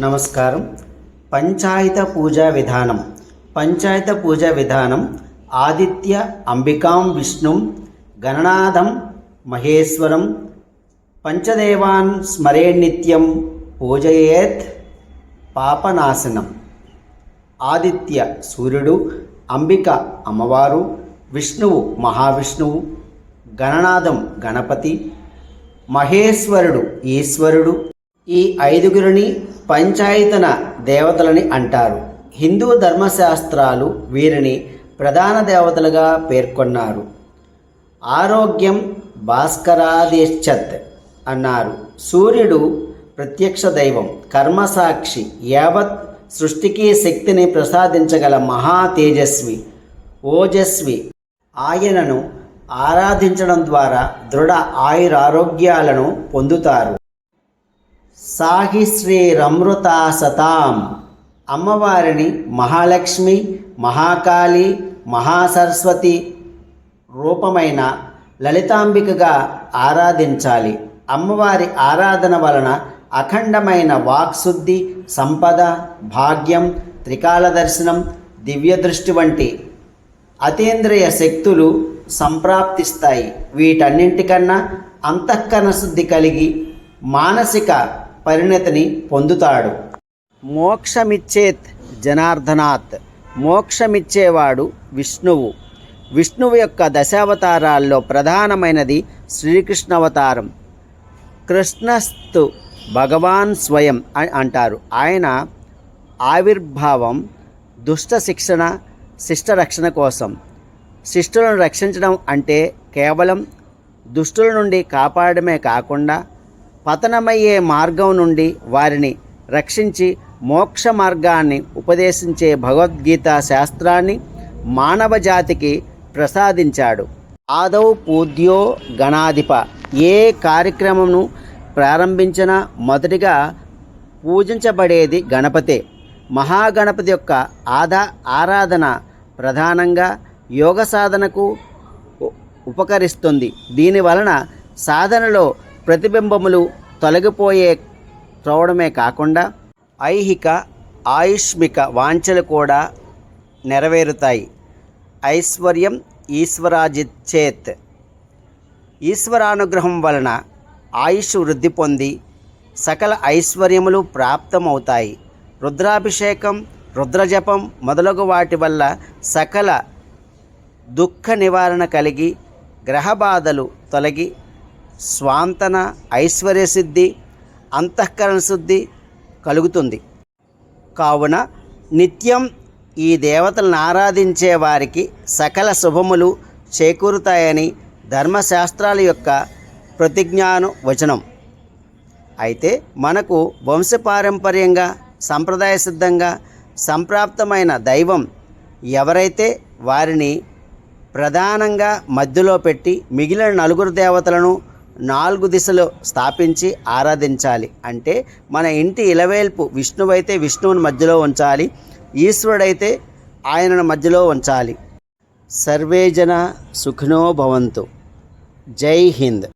నమస్కారం. పంచాయత పూజా విధానం. పంచాయత పూజా విధానం ఆదిత్య అంబికాం విష్ణుం గణనాథం మహేశ్వరం పంచదేవాన్ స్మరే నిత్యం పూజయేత్ పాపనాశనం. ఆదిత్య సూర్యుడు అంబిక అమ్మవారు విష్ణువు మహావిష్ణువు గణనాథం గణపతి మహేశ్వరుడు ఈశ్వరుడు ఈ ఐదుగురిని పంచాయతన దేవతలని అంటారు. హిందూ ధర్మశాస్త్రాలు వీరిని ప్రధాన దేవతలుగా పేర్కొన్నారు. ఆరోగ్యం భాస్కరాదిశ్చత్ అన్నారు. సూర్యుడు ప్రత్యక్ష దైవం కర్మసాక్షి యావత్ సృష్టికి శక్తిని ప్రసాదించగల మహా తేజస్వి ఓజస్వి. ఆయనను ఆరాధించడం ద్వారా దృఢ ఆయురారోగ్యాలను పొందుతారు. సాహి శ్రీరమృతాసతాం అమ్మవారిని మహాలక్ష్మి మహాకాళి మహాసరస్వతి రూపమైన లలితాంబికగా ఆరాధించాలి. అమ్మవారి ఆరాధన వలన అఖండమైన వాక్శుద్ధి సంపద భాగ్యం త్రికాల దర్శనం దివ్య దృష్టి వంటి అతీంద్రియ శక్తులు సంప్రాప్తిస్తాయి. వీటన్నింటికన్నా అంతఃకరణ శుద్ధి కలిగి మానసిక పరిణతిని పొందుతాడు. మోక్షమిచ్చేత్ జనార్దనాత్. మోక్షమిచ్చేవాడు విష్ణువు. విష్ణువు యొక్క దశావతారాల్లో ప్రధానమైనది శ్రీకృష్ణ అవతారం కృష్ణస్తు భగవాన్ స్వయం అని అంటారు. ఆయన ఆవిర్భావం దుష్ట శిక్షణ శిష్ట రక్షణ కోసం. శిష్టులను రక్షించడం అంటే కేవలం దుష్టుల నుండి కాపాడమే కాకుండా పతనమయ్యే మార్గం నుండి వారిని రక్షించి మోక్ష మార్గాన్ని ఉపదేశించే భగవద్గీత శాస్త్రాన్ని మానవ జాతికి ప్రసాదించాడు. ఆదౌ పూజ్యో గణాధిప. ఏ కార్యక్రమమును ప్రారంభించినా మొదటిగా పూజించబడేది గణపతే. మహాగణపతి యొక్క ఆదా ఆరాధన ప్రధానంగా యోగ సాధనకు ఉపకరిస్తుంది. దీని వలన సాధనలో ప్రతిబింబములు తొలగిపోయే త్రోవడమే కాకుండా ఐహిక ఆయుష్మిక వాంఛలు కూడా నెరవేరుతాయి. ఐశ్వర్యం ఈశ్వరాజిచ్చేత్. ఈశ్వరానుగ్రహం వలన ఆయుష్ వృద్ధి పొంది సకల ఐశ్వర్యములు ప్రాప్తమవుతాయి. రుద్రాభిషేకం రుద్రజపం మొదలగు వాటి వల్ల సకల దుఃఖ నివారణ కలిగి గ్రహబాధలు తొలగి స్వాంతన ఐశ్వర్య సిద్ధి అంతఃకరణ శుద్ధి కలుగుతుంది. కావున నిత్యం ఈ దేవతలను ఆరాధించే వారికి సకల శుభములు చేకూరుతాయని ధర్మశాస్త్రాల యొక్క ప్రతిజ్ఞాను వచనం అయితే మనకు వంశపారంపర్యంగా సంప్రదాయ సిద్ధంగా సంప్రాప్తమైన దైవం ఎవరైతే వారిని ప్రధానంగా మధ్యలో పెట్టి మిగిలిన నలుగురు దేవతలను నాలుగు దిశలో స్థాపించి ఆరాధించాలి. అంటే మన ఇంటి ఇలవేల్పు విష్ణువైతే విష్ణువుని మధ్యలో ఉంచాలి. ఈశ్వరుడైతే ఆయనను మధ్యలో ఉంచాలి. సర్వేజన సుఖినో భవంతు. జై హింద్.